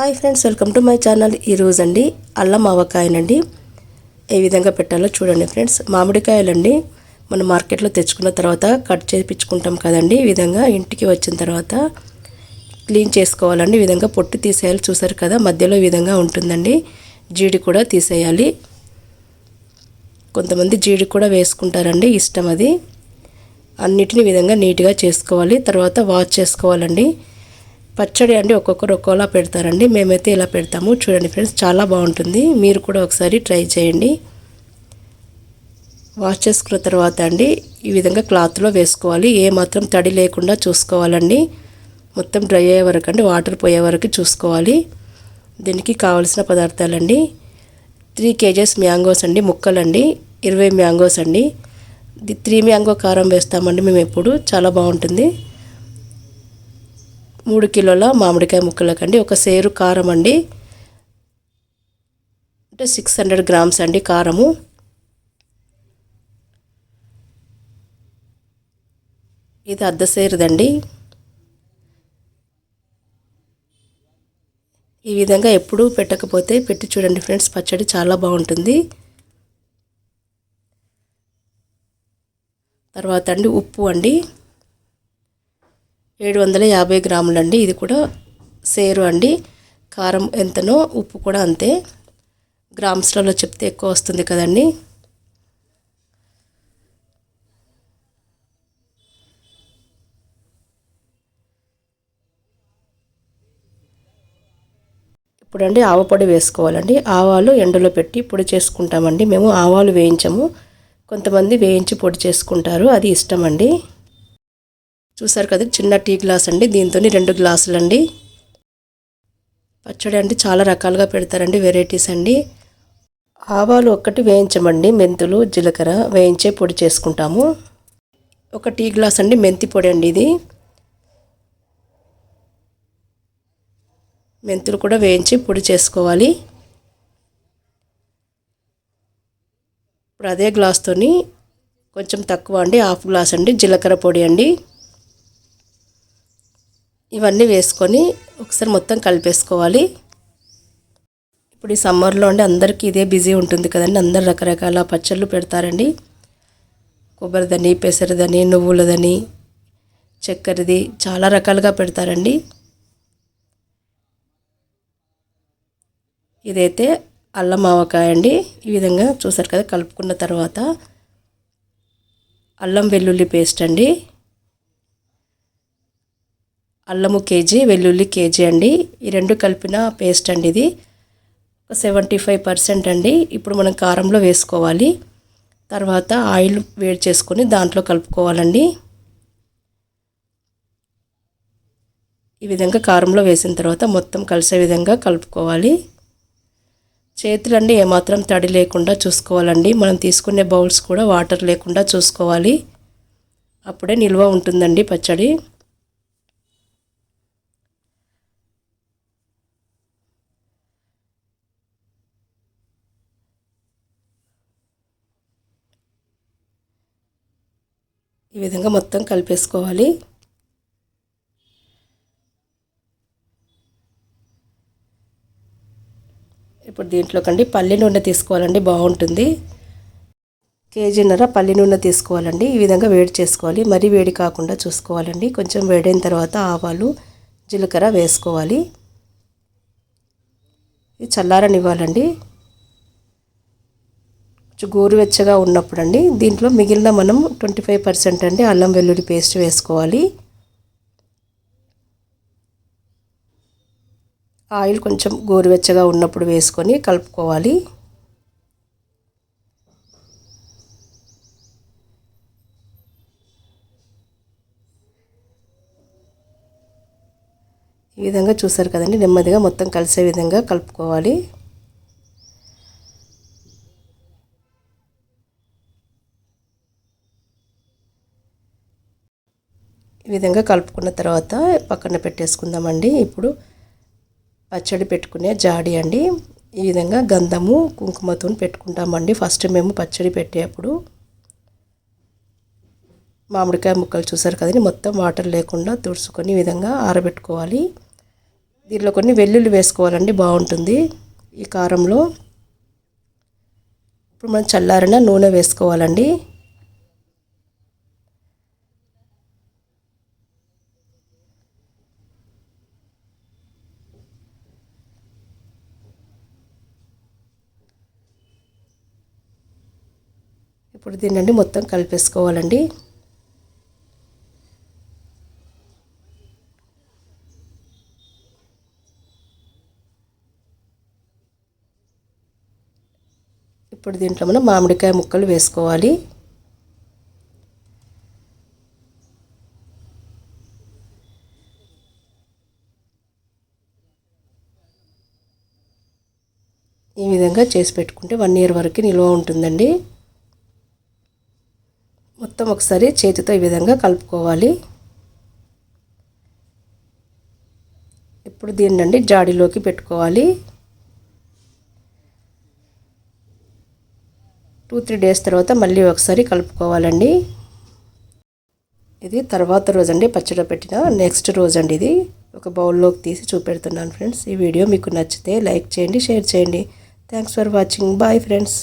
Hi friends welcome to my channel. ఈరోజు అండి అల్లం ఆవకాయనండి. ఏ విధంగా పెట్టాలో చూడండి ఫ్రెండ్స్. మామిడికాయలండి మనం మార్కెట్లో తెచ్చుకున్న తర్వాత కట్ చేపించుకుంటాం కదండి. ఈ విధంగా ఇంటికి వచ్చిన తర్వాత క్లీన్ చేసుకోవాలండి. ఈ విధంగా పొట్టు తీసేయాలి. చూసారు కదా మధ్యలో ఈ విధంగా ఉంటుందండి. జీడి కూడా తీసేయాలి. కొంతమంది జీడి కూడా వేసుకుంటారండి ఇష్టం అది. అన్నిటిని విధంగా నీట్గా చేసుకోవాలి. తర్వాత వాష్ చేసుకోవాలండి. పచ్చడి అండి ఒక్కొక్కరు ఒక్కోలా పెడతారండి. మేమైతే ఇలా పెడతాము. చూడండి ఫ్రెండ్స్ చాలా బాగుంటుంది. మీరు కూడా ఒకసారి ట్రై చేయండి. వాష్ చేసుకున్న తర్వాత అండి ఈ విధంగా క్లాత్లో వేసుకోవాలి. ఏ మాత్రం తడి లేకుండా చూసుకోవాలండి. మొత్తం డ్రై అయ్యే వరకు అండి వాటర్ పోయే వరకు చూసుకోవాలి. దీనికి కావలసిన పదార్థాలండి త్రీ కేజెస్ మ్యాంగోస్ అండి ముక్కలండి ఇరవై మ్యాంగోస్ అండి. త్రీ మ్యాంగో కారం వేస్తామండి మేము ఎప్పుడు. చాలా బాగుంటుంది. మూడు కిలోల మామిడికాయ ముక్కలకండి ఒక సేరు కారం అండి. అంటే సిక్స్ హండ్రెడ్ గ్రామ్స్ అండి కారము. ఇది అర్ధ సేరుదండి. ఈ విధంగా ఎప్పుడూ పెట్టకపోతే పెట్టి చూడండి ఫ్రెండ్స్ పచ్చడి చాలా బాగుంటుంది. తర్వాత అండి ఉప్పు అండి. ఏడు వందల యాభై గ్రాములండి. ఇది కూడా సేరు అండి. కారం ఎంతనో ఉప్పు కూడా అంతే. గ్రామ్స్లలో చెప్తే ఎక్కువ వస్తుంది కదండి. ఇప్పుడండి ఆవపొడి వేసుకోవాలండి. ఆవాలు ఎండలో పెట్టి పొడి చేసుకుంటామండి. మేము ఆవాలు వేయించము. కొంతమంది వేయించి పొడి చేసుకుంటారు. అది ఇష్టం అండి చూసారు కదా చిన్న టీ గ్లాస్ అండి దీంతో రెండు గ్లాసులు అండి. పచ్చడి అంటే చాలా రకాలుగా పెడతారండి వెరైటీస్ అండి. ఆవాలు ఒక్కటి వేయించమండి మెంతులు జీలకర్ర వేయించే పొడి చేసుకుంటాము. ఒక టీ గ్లాస్ అండి మెంతి పొడి అండి ఇది. మెంతులు కూడా వేయించి పొడి చేసుకోవాలి. ఇప్పుడు అదే గ్లాస్తోని కొంచెం తక్కువ అండి హాఫ్ గ్లాస్ అండి జీలకర్ర పొడి అండి. ఇవన్నీ వేసుకొని ఒకసారి మొత్తం కలిపేసుకోవాలి. ఇప్పుడు ఈ సమ్మర్లో అండి అందరికీ ఇదే బిజీ ఉంటుంది కదండి అందరు రకరకాల పచ్చళ్ళు పెడతారండి. కొబ్బరిదని పెసరదని నువ్వులదని చక్కెరది చాలా రకాలుగా పెడతారండి. ఇదైతే అల్లం ఆవకాయ అండి ఈ విధంగా చూసారు కదా కలుపుకున్న తర్వాత అల్లం వెల్లుల్లి పేస్ట్ అండి. అల్లము కేజీ వెల్లుల్లి కేజీ అండి. ఈ రెండు కలిపిన పేస్ట్ అండి ఇది. ఒక సెవెంటీ ఫైవ్ పర్సెంట్ అండి. ఇప్పుడు మనం కారంలో వేసుకోవాలి. తర్వాత ఆయిల్ వేడి చేసుకొని దాంట్లో కలుపుకోవాలండి. ఈ విధంగా కారంలో వేసిన తర్వాత మొత్తం కలిసే విధంగా కలుపుకోవాలి. చేతులండి ఏమాత్రం తడి లేకుండా చూసుకోవాలండి. మనం తీసుకునే బౌల్స్ కూడా వాటర్ లేకుండా చూసుకోవాలి. అప్పుడే నిల్వ ఉంటుందండి పచ్చడి. ఈ విధంగా మొత్తం కలిపేసుకోవాలి. ఇప్పుడు దీంట్లోకండి పల్లి నూనె తీసుకోవాలండి బాగుంటుంది. కేజీన్నర పల్లి నూనె తీసుకోవాలండి. ఈ విధంగా వేడి చేసుకోవాలి. మరీ వేడి కాకుండా చూసుకోవాలండి. కొంచెం వేడైన తర్వాత ఆవాలు జీలకర్ర వేసుకోవాలి. ఇది చల్లారనివ్వాలండి. గోరువెచ్చగా ఉన్నప్పుడు అండి దీంట్లో మిగిలిన మనం ట్వంటీ ఫైవ్ పర్సెంట్ అండి అల్లం వెల్లుల్లి పేస్ట్ వేసుకోవాలి. ఆయిల్ కొంచెం గోరువెచ్చగా ఉన్నప్పుడు వేసుకొని కలుపుకోవాలి. ఈ విధంగా చూసారు కదండి నెమ్మదిగా మొత్తం కలిసే విధంగా కలుపుకోవాలి. ఈ విధంగా కలుపుకున్న తర్వాత పక్కన పెట్టేసుకుందామండి. ఇప్పుడు పచ్చడి పెట్టుకునే జాడి అండి. ఈ విధంగా గంధము కుంకుమతో పెట్టుకుంటామండి. ఫస్ట్ మేము పచ్చడి పెట్టేటప్పుడు మామిడికాయ ముక్కలు చూసారు కదండి. మొత్తం వాటర్ లేకుండా తుడుచుకొని ఈ విధంగా ఆరబెట్టుకోవాలి. దీనిలో కొన్ని వెల్లుల్లి వేసుకోవాలండి. బాగుంటుంది. ఈ కారంలో ఇప్పుడు మనం చల్లారిన నూనె వేసుకోవాలండి. ఇప్పుడు దీన్ని మొత్తం కలిపేసుకోవాలండి. ఇప్పుడు దీంట్లో మనం మామిడికాయ ముక్కలు వేసుకోవాలి. ఈ విధంగా చేసి పెట్టుకుంటే వన్ ఇయర్ వరకు నిల్వ ఉంటుందండి. మొత్తం ఒకసారి చేతితో ఈ విధంగా కలుపుకోవాలి. ఇప్పుడు దీన్నండి జాడీలోకి పెట్టుకోవాలి. టూ త్రీ డేస్ తర్వాత మళ్ళీ ఒకసారి కలుపుకోవాలండి. ఇది తర్వాత రోజు అండి పచ్చడి పెట్టిన నెక్స్ట్ రోజు అండి ఇది. ఒక బౌల్లోకి తీసి చూపెడుతున్నాను ఫ్రెండ్స్. ఈ వీడియో మీకు నచ్చితే లైక్ చేయండి షేర్ చేయండి. Thanks for watching bye friends